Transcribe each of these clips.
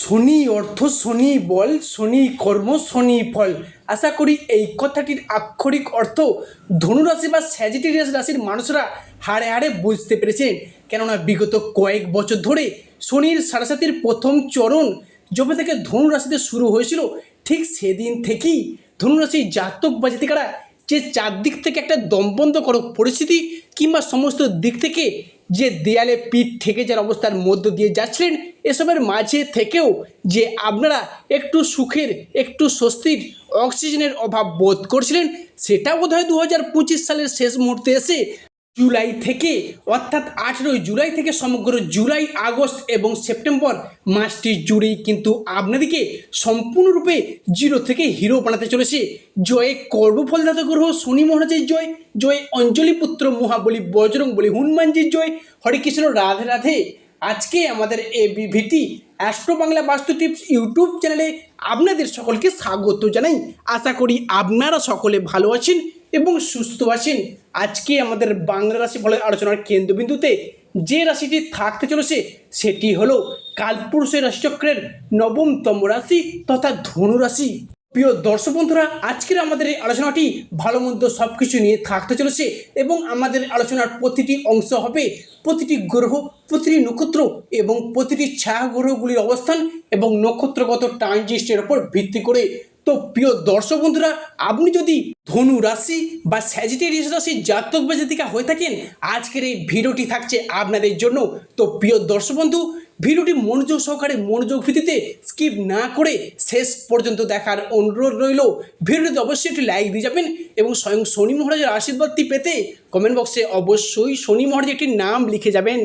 শনি অর্থ শনি বল, শনি কর্ম, শনি ফল। আশা করি এই কথাটির আক্ষরিক অর্থ ধনুরাশি বা স্যাজিটেরিয়াস রাশির মানুষরা হাড়ে হাড়ে বুঝতে পেরেছেন। কেননা বিগত কয়েক বছর ধরে শনির সারাসাতির প্রথম চরণ যবে থেকে ধনুরাশিতে শুরু হয়েছিল, ঠিক সেদিন থেকেই ধনুরাশির জাতক বা জাতিকারা যে চারদিক থেকে একটা দমবন্ধ করো পরিস্থিতি কিংবা সমস্ত দিক থেকে যে দেয়ালে পিঠ থেকে যার অবস্থার মধ্য দিয়ে যাচ্ছিলেন, এসবের মাঝে থেকেও যে আপনারা একটু সুখের, একটু স্বস্তির, অক্সিজেনের অভাব বোধ করছিলেন সেটা বোধ হয় দু হাজার সালের শেষ মুহূর্তে এসে জুলাই থেকে, অর্থাৎ আঠেরোই জুলাই থেকে সমগ্র জুলাই, আগস্ট এবং সেপ্টেম্বর মাসটি জুড়েই কিন্তু আপনাদেরকে সম্পূর্ণরূপে জিরো থেকে হিরো বানাতে চলেছে। জয়ে কর্মফলদাতা গ্রহ, শনি মহারাজের জয় জয় অঞ্জলি পুত্র মহাবলী বজরং বলি হনুমানজির জয়। হরে কৃষ্ণ, রাধে রাধে। আজকে আমাদের এ বিভিটি অ্যাস্ট্রো বাংলা বাস্তু টিপস ইউটিউব চ্যানেলে আপনাদের সকলকে স্বাগত জানাই। আশা করি আপনারা সকলে ভালো আছেন। এবং সুস্থ আছেন। আজকে আমাদের বাংলা রাশি ফলের আলোচনার কেন্দ্রবিন্দুতে যে রাশিটি থাকতে চলেছে, সেটি হলো কালপুরুষের রাশিচক্রের নবমতম রাশি তথা ধনু রাশি। প্রিয় দর্শক বন্ধুরা, আজকের আমাদের এই আলোচনাটি ভালো মন্দ সব কিছু নিয়ে থাকতে চলেছে এবং আমাদের আলোচনার প্রতিটি অংশ হবে প্রতিটি গ্রহ, প্রতিটি নক্ষত্র এবং প্রতিটি ছায়া গ্রহগুলির অবস্থান এবং নক্ষত্রগত ট্রানজিস্টের ওপর ভিত্তি করে। তো প্রিয় দর্শক বন্ধুরা, আপনি যদি ধনু রাশি বা স্যাজিটেরিয়াস রাশি জাতক বা জাতিকা হয়ে থাকেন, আজকের এই ভিডিওটি থাকছে আপনাদের জন্য। তো প্রিয় দর্শক বন্ধু, ভিডিওটি মনোযোগ সহকারে মনোযোগ ভিত্তিতে স্কিপ না করে শেষ পর্যন্ত দেখার অনুরোধ রইল। ভিডিওটিতে অবশ্যই একটি লাইক দিয়ে যাবেন এবং স্বয়ং শনি মহারাজের আশীর্বাদটি পেতে কমেন্ট বক্সে অবশ্যই শনি মহারাজের একটি নাম লিখে যাবেন।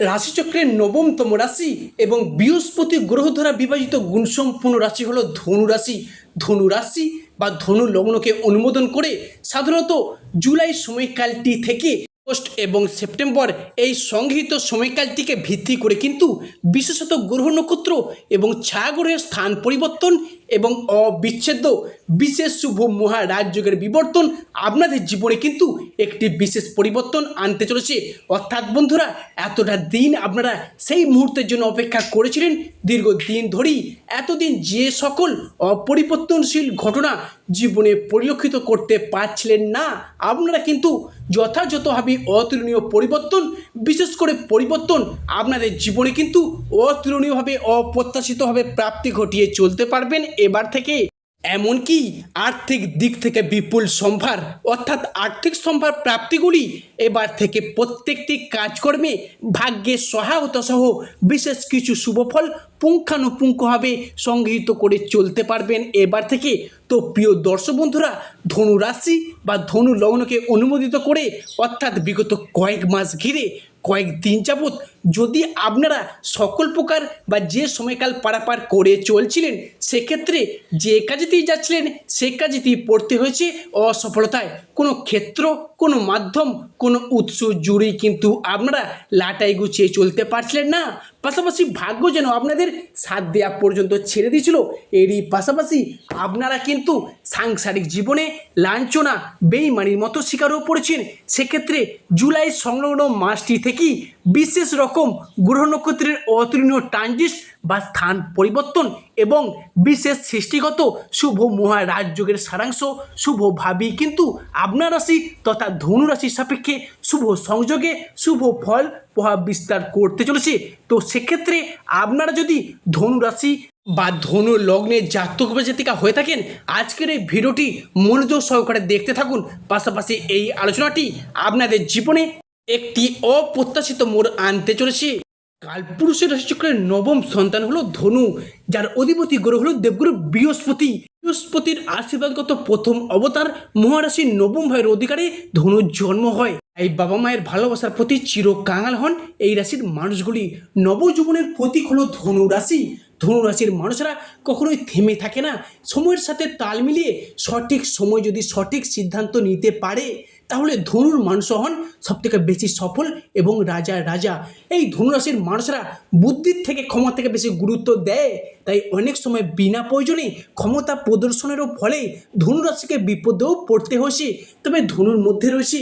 রাশিচক্রের নবমতম রাশি এবং বৃহস্পতি গ্রহ দ্বারা বিভাজিত গুণসম্পন্ন রাশি হলো ধনু রাশি। ধনু রাশি বা ধনু লগ্নকে অনুমোদন করে সাধারণত জুলাই সময়কালটি থেকে আগস্ট এবং সেপ্টেম্বর এই সংগৃহীত সময়কালটিকে ভিত্তি করে কিন্তু বিশেষত গ্রহ নক্ষত্র এবং ছায়াগ্রহের স্থান পরিবর্তন এবং অবিচ্ছেদ্য বিশেষ শুভ মহারাজযোগের বিবর্তন আপনাদের জীবনে কিন্তু একটি বিশেষ পরিবর্তন আনতে চলেছে। অর্থাৎ বন্ধুরা, এতটা দিন আপনারা সেই মুহূর্তের জন্য অপেক্ষা করেছিলেন, দীর্ঘদিন ধরেই এতদিন যে সকল অপরিবর্তনশীল ঘটনা জীবনে পরিলক্ষিত করতে পারছিলেন না, আপনারা কিন্তু যথাযথভাবে অতুলনীয় পরিবর্তন, বিশেষ করে পরিবর্তন আপনাদের জীবনে কিন্তু অতুলনীয়ভাবে, অপ্রত্যাশিতভাবে প্রাপ্তি ঘটিয়ে চলতে পারবেন এবার থেকে এমনকি আর্থিক দিক থেকে বিপুল সম্ভার, অর্থাৎ আর্থিক সম্ভার প্রাপ্তিগুলি এবার থেকে প্রত্যেকটি কাজকর্মে ভাগ্যের সহায়তা সহ বিশেষ কিছু শুভফল পুঙ্খানুপুঙ্খভাবে সংগৃহীত করে চলতে পারবেন। এবার থেকে তো প্রিয় দর্শক বন্ধুরা, ধনু রাশি বা ধনু লগ্নকে অনুমোদিত করে, অর্থাৎ বিগত কয়েক মাস ঘিরে কয়েক দিন যাবৎ যদি আপনারা সকল প্রকার বা যে সময়কাল পারাপার করে চলছিলেন, সেক্ষেত্রে যে কাজেতেই যাচ্ছিলেন, সে কাজেতেই পড়তে হয়েছে অসফলতায়। কোনো ক্ষেত্র, কোনো মাধ্যম, কোনো উৎস জুড়েই কিন্তু আপনারা লাটাই গুছিয়ে চলতে পারছিলেন না। পাশাপাশি ভাগ্য যেন আপনাদের সাথ দেওয়া পর্যন্ত ছেড়ে দিয়েছিল, এরই পাশাপাশি আপনারা কিন্তু সাংসারিক জীবনে লাঞ্ছনা, বেইমানির মতো শিকারও পড়েছেন। সেক্ষেত্রে জুলাই সংলগ্ন মাসটি থেকেই বিশেষ রকম গ্রহ নক্ষত্রের অতুলনীয় ট্রানজিট বা স্থান পরিবর্তন এবং বিশেষ সৃষ্টিগত শুভ মহারাজযোগের সারাংশ শুভভাবী কিন্তু আপনার রাশি তথা ধনু রাশির সাপেক্ষে শুভ সংযোগে শুভ ফল প্রভাব বিস্তার করতে চলেছে। তো সেক্ষেত্রে আপনারা যদি ধনু রাশি বা ধনু লগ্নে জাতক জাতিকা হয়ে থাকেন, আজকের এই ভিডিওটি মনোযোগ সহকারে দেখতে থাকুন। পাশাপাশি এই আলোচনাটি আপনাদের জীবনে একটি অপ্রত্যাশিত মোড় আনতে চলেছে। কালপুরুষের রাশিচক্রের নবম সন্তান হলো ধনু, যার অধিপতি গ্রহ হলো দেবগুরু বৃহস্পতি। বৃহস্পতির আশীর্বাদগত প্রথম অবতার মহারাশির নবম ভাইয়ের অধিকারে ধনুর জন্ম হয়। এই বাবা মায়ের ভালোবাসার প্রতি চির কাঙাল হন এই রাশির মানুষগুলি। নবজীবনের প্রতীক হলো ধনু রাশি। ধনু রাশির মানুষরা কখনোই থেমে থাকে না। সময়ের সাথে তাল মিলিয়ে সঠিক সময় যদি সঠিক সিদ্ধান্ত নিতে পারে তাহলে ধনুর মানুষ হন সব থেকে বেশি সফল এবং রাজা রাজা। এই ধনুরাশির মানুষরা বুদ্ধির থেকে ক্ষমতা থেকে বেশি গুরুত্ব দেয়। তাই অনেক সময় বিনা প্রয়োজনে ক্ষমতা প্রদর্শনেরও ফলে ধনুরাশিকে বিপদেও পড়তে হয়েছে তবে ধনুর মধ্যে রয়েছে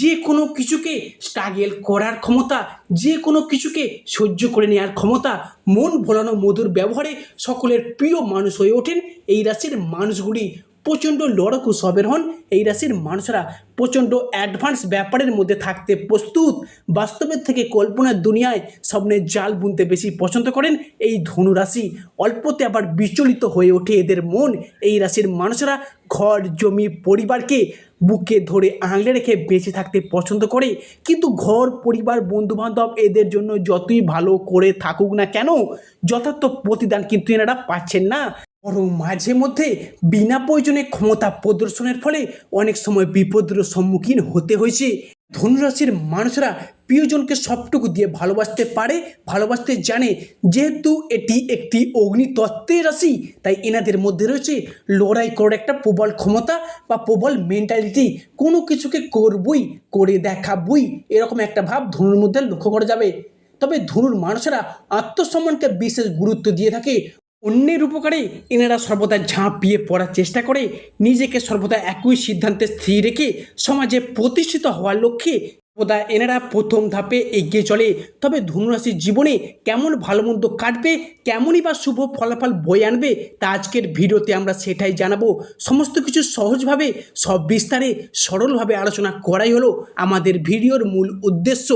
যে কোনো কিছুকে স্ট্রাগেল করার ক্ষমতা যে কোনো কিছুকে সহ্য করে নেওয়ার ক্ষমতা, মন ভোলানো মধুর ব্যবহারে সকলের প্রিয় মানুষ হয়ে ওঠেন। এই রাশির মানুষগুলি প্রচণ্ড লড়কু সবের হন, এই রাশির মানুষরা প্রচণ্ড অ্যাডভান্স ব্যাপারের মধ্যে থাকতে প্রস্তুত। বাস্তবের থেকে কল্পনার দুনিয়ায় স্বপ্নের জাল বুনতে বেশি পছন্দ করেন এই ধনু রাশি। অল্পতে আবার বিচলিত হয়ে ওঠে এদের মন। এই রাশির মানুষরা ঘর, জমি, পরিবারকে বুকে ধরে আঁকড়ে রেখে বেঁচে থাকতে পছন্দ করে। কিন্তু ঘর, পরিবার, বন্ধুবান্ধব এদের জন্য যতই ভালো করে থাকুক না কেন, যথার্থ প্রতিদান কিন্তু এনারা পাচ্ছেন না। বরং মাঝে মধ্যে বিনা প্রয়োজনে ক্ষমতা প্রদর্শনের ফলে অনেক সময় বিপদের সম্মুখীন হতে হয়েছে। ধনুরাশির মানুষরা প্রিয়জনকে সবটুকু দিয়ে ভালোবাসতে পারে, ভালোবাসতে জানে। যেহেতু এটি একটি অগ্নিতত্ত্বের রাশি, তাই এনাদের মধ্যে রয়েছে লড়াই করার একটা প্রবল ক্ষমতা বা প্রবল মেন্টালিটি কোনো কিছুকে করবই, করে দেখাবই, এরকম একটা ভাব ধনুর মধ্যে লক্ষ্য করা যাবে। তবে ধনুর মানুষেরা আত্মসম্মানকে বিশেষ গুরুত্ব দিয়ে থাকে। অন্যের উপকারে এনারা সর্বদা ঝাঁপিয়ে পড়ার চেষ্টা করে, নিজেকে সর্বদা একই সিদ্ধান্তে স্থির রেখে সমাজে প্রতিষ্ঠিত হওয়ার লক্ষ্যে সর্বদা এনারা প্রথম ধাপে এগিয়ে চলে। তবে ধনুরাশির জীবনে কেমন ভালো মন্দ কাটবে, কেমনই বা শুভ ফলাফল বয়ে আনবে, তা আজকের ভিডিওতে আমরা সেটাই জানাব। সমস্ত কিছু সহজভাবে, সব বিস্তারে, সরলভাবে আলোচনা করাই হলো আমাদের ভিডিওর মূল উদ্দেশ্য।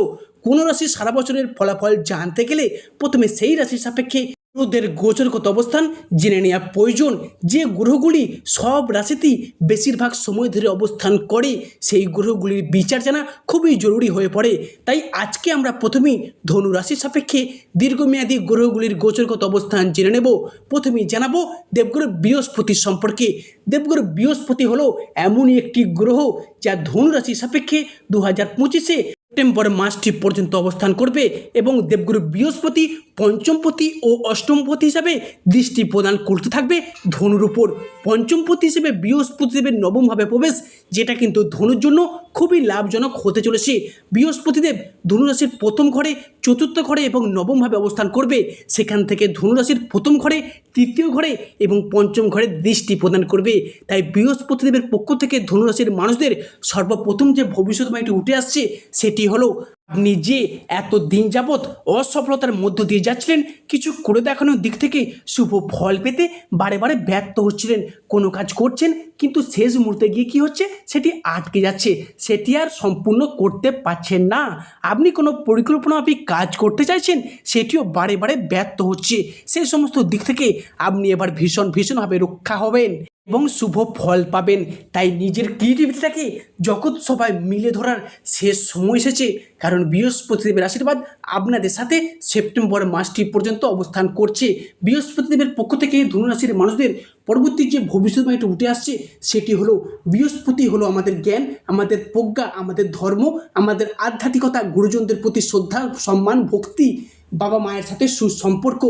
কোনো রাশি সারা বছরের ফলাফল জানতে গেলে প্রথমে সেই রাশির সাপেক্ষে গ্রহদের গোচরগত অবস্থান জেনে নেওয়া প্রয়োজন। যে গ্রহগুলি সব রাশিতেই বেশিরভাগ সময় ধরে অবস্থান করে, সেই গ্রহগুলির বিচার জানা খুবই জরুরি হয়ে পড়ে। তাই আজকে আমরা প্রথমেই ধনু রাশির সাপেক্ষে দীর্ঘমেয়াদী গ্রহগুলির গোচরগত অবস্থান জেনে নেব। প্রথমেই জানাব দেবগুরু বৃহস্পতি সম্পর্কে। দেবগুরু বৃহস্পতি হলো এমনই একটি গ্রহ যা ধনু রাশির সাপেক্ষে দু হাজার পঁচিশে সেপ্টেম্বর মাসটি পর্যন্ত অবস্থান করবে এবং দেবগুরু বৃহস্পতি, পঞ্চমপতি ও অষ্টমপতি হিসাবে দৃষ্টি প্রদান করতে থাকবে ধনুর উপর। পঞ্চমপতি হিসেবে বৃহস্পতি দেবের নবমভাবে প্রবেশ, যেটা কিন্তু ধনুর জন্য খুবই লাভজনক হতে চলেছে। বৃহস্পতিদেব ধনুরাশির প্রথম ঘরে, চতুর্থ ঘরে এবং নবমভাবে অবস্থান করবে। সেখান থেকে ধনুরাশির প্রথম ঘরে, তৃতীয় ঘরে এবং পঞ্চম ঘরে দৃষ্টি প্রদান করবে। তাই বৃহস্পতিদেবের পক্ষ থেকে ধনুরাশির মানুষদের সর্বপ্রথম যে ভবিষ্যৎবাণীটি উঠে আসছে, সেটি হলো আপনি যে এত দিন যাবৎ অসফলতার মধ্য দিয়ে যাচ্ছিলেন, কিছু করে দেখানোর দিক থেকে শুভ ফল পেতে বারে বারে ব্যর্থ হচ্ছিলেন। কোনো কাজ করছেন, কিন্তু শেষ মুহূর্তে গিয়ে কী হচ্ছে? সেটি আটকে যাচ্ছে। সেটি আর সম্পূর্ণ করতে পারছেন না। আপনি কোনো পরিকল্পনা আপনি কাজ করতে চাইছেন, সেটিও বারে বারে ব্যর্থ হচ্ছে। সেই সমস্ত দিক থেকে আপনি এবার ভীষণ ভীষণভাবে রক্ষা হবেন। এবং শুভ ফল পাবেন। তাই নিজের ক্রিয়েটিভিটিটাকে জগৎ সবাই মিলে ধরার শেষ সময় এসেছে। কারণ বৃহস্পতিদেবের আশীর্বাদ আপনাদের সাথে সেপ্টেম্বর মাসটি পর্যন্ত অবস্থান করছে। বৃহস্পতিদেবের পক্ষ থেকে ধনুরাশির মানুষদের পরবর্তী যে ভবিষ্যৎবাণীটা উঠে আসছে, সেটি হলো বৃহস্পতি হলো আমাদের জ্ঞান, আমাদের প্রজ্ঞা, আমাদের ধর্ম, আমাদের আধ্যাত্মিকতা, গুরুজনদের প্রতি শ্রদ্ধা, সম্মান, ভক্তি, বাবা মায়ের সাথে সুসম্পর্ক,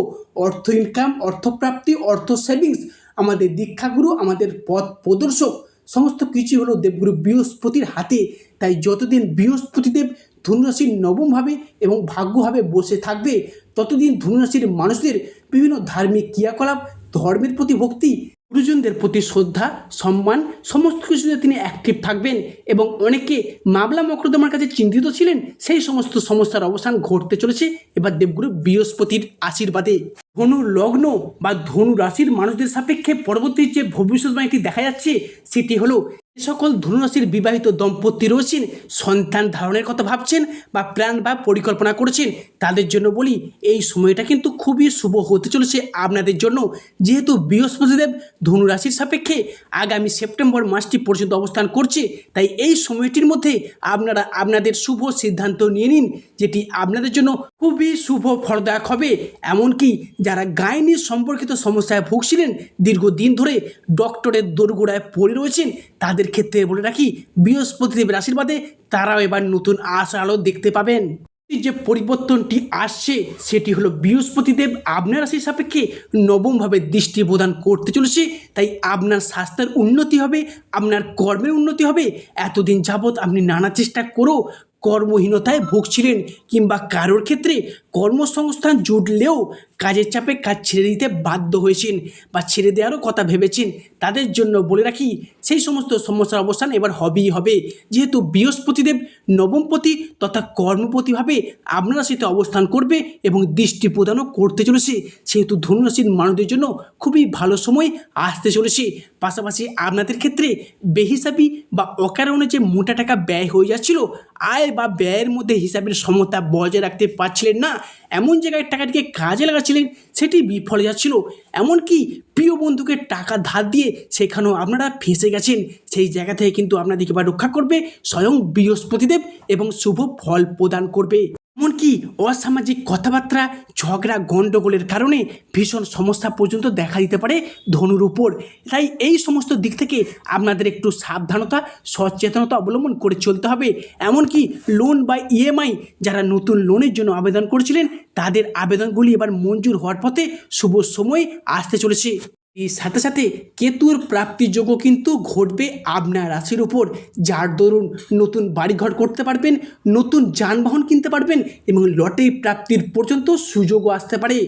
অর্থ ইনকাম অর্থপ্রাপ্তি, অর্থ সেভিংস আমাদের দীক্ষাগুরু, আমাদের পথ প্রদর্শক, সমস্ত কিছু হলো দেবগুরু বৃহস্পতির হাতে। তাই যতদিন বৃহস্পতিদেব ধনুরাশির নবমভাবে এবং ভাগ্যভাবে বসে থাকবে, ততদিন ধনুরাশির মানুষদের বিভিন্ন ধার্মিক ক্রিয়াকলাপ, ধর্মের প্রতি ভক্তি, গুরুজনদের প্রতি শ্রদ্ধা, সম্মান, সমস্ত কিছুতে তিনি অ্যাক্টিভ থাকবেন এবং অনেকে মামলা মকরদমার কাছে চিন্তিত ছিলেন, সেই সমস্ত সমস্যার অবসান ঘটতে চলেছে। এবার দেবগুরু বৃহস্পতির আশীর্বাদে। ধনু লগ্ন বা ধনু রাশির মানুষদের সাপেক্ষে পরবর্তী যে ভবিষ্যৎবাণীটি দেখা যাচ্ছে, সেটি হলো যে সকল ধনুরাশির বিবাহিত দম্পতি রয়েছেন, সন্তান ধারণের কথা ভাবছেন বা প্ল্যান বা পরিকল্পনা করেছেন, তাদের জন্য বলি এই সময়টা কিন্তু খুবই শুভ হতে চলেছে আপনাদের জন্য। যেহেতু বৃহস্পতিদেব ধনুরাশির সাপেক্ষে আগামী সেপ্টেম্বর মাসটি পর্যন্ত অবস্থান করছে, তাই এই সময়টির মধ্যে আপনারা, আপনাদের শুভ সিদ্ধান্ত নিয়ে নিন, যেটি আপনাদের জন্য খুবই শুভ ফলদায়ক হবে। এমনকি যারা গাইনি সম্পর্কিত সমস্যায় ভুগছিলেন, দীর্ঘদিন ধরে ডক্টরের দোরগোড়ায় পড়ে রয়েছেন, তাদের ক্ষেত্রে বলে রাখি, বৃহস্পতিদেবের আশীর্বাদে তারাও এবার নতুন আশা আলো দেখতে পাবেন। যে পরিবর্তনটি আসছে, সেটি হলো বৃহস্পতিদেব আপনার রাশির সাপেক্ষে নবমভাবে দৃষ্টি প্রদান করতে চলেছে, তাই আপনার স্বাস্থ্যের উন্নতি হবে, আপনার কর্মের উন্নতি হবে, এতদিন যাবৎ আপনি নানা চেষ্টা করেও কর্মহীনতায় ভুগছিলেন, কিংবা কারোর ক্ষেত্রে কর্মসংস্থান জুটলেও কাজের চাপে কাজ ছেড়ে দিতে বাধ্য হয়েছেন বা ছেড়ে দেওয়ারও কথা ভেবেছেন। তাদের জন্য বলে রাখি, সেই সমস্ত সমস্যার অবসান এবার হবেই হবে। যেহেতু বৃহস্পতিদেব নবমপতি তথা কর্মপতিভাবে আপনার রাশিতে অবস্থান করবে এবং দৃষ্টি প্রদানও করতে চলেছে। সেহেতু ধনুরাশির মানুষদের জন্য খুবই ভালো সময় আসতে চলেছে। পাশাপাশি আপনাদের ক্ষেত্রে বেহিসাবি বা অকারণে যে মোটা টাকা ব্যয় হয়ে যাচ্ছিল, আয় বা ব্যয়ের মধ্যে হিসাবের সমতা বজায় রাখতে পারছিলেন না। এমন জায়গায় টাকাটিকে কাজে লাগাচ্ছিলেন সেটি বিফলে যাচ্ছিল। এমনকি প্রিয় বন্ধুকে টাকা ধার দিয়ে সেখানেও আপনারা ফেঁসে গেছেন। সেই জায়গা থেকে কিন্তু আপনাদেরকে বা রক্ষা করবে স্বয়ং বৃহস্পতিদেব এবং শুভ ফল প্রদান করবে। এমনকি অসামাজিক কথাবার্তা, ঝগড়া গণ্ডগোলের কারণে ভীষণ সমস্যা পর্যন্ত দেখা দিতে পারে ধনুর উপর। তাই এই সমস্ত দিক থেকে আপনাদের একটু সাবধানতা, সচেতনতা অবলম্বন করে চলতে হবে। এমনকি লোন বা ইএমআই যারা নতুন লোনের জন্য আবেদন করেছিলেন, তাদের আবেদনগুলি এবার মঞ্জুর হওয়ার পথে শুভ সময় আসতে চলেছে। সাথে সাথে কেতুর প্রাপ্তিযোগ্য কিন্তু ঘটবে আপনার রাশির ওপর যার দরুন নতুন বাড়িঘর করতে পারবেন, নতুন যানবাহন কিনতে পারবেন এবং লটারি প্রাপ্তির পর্যন্ত সুযোগও আসতে পারে।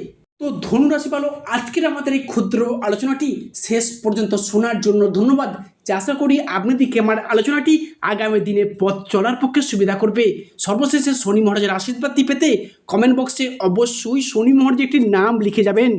তো ধনুরাশি পালো, আজকের আমাদের এই ক্ষুদ্র আলোচনাটি শেষ পর্যন্ত শোনার জন্য ধন্যবাদ। আশা করি আপনাদেরকে আমার আলোচনাটি আগামী দিনে পথ চলার পক্ষে সুবিধা করবে। সর্বশেষে শনি মহারাজের আশীর্বাদটি পেতে কমেন্ট বক্সে অবশ্যই শনি মহারাজের একটি নাম লিখে যাবেন।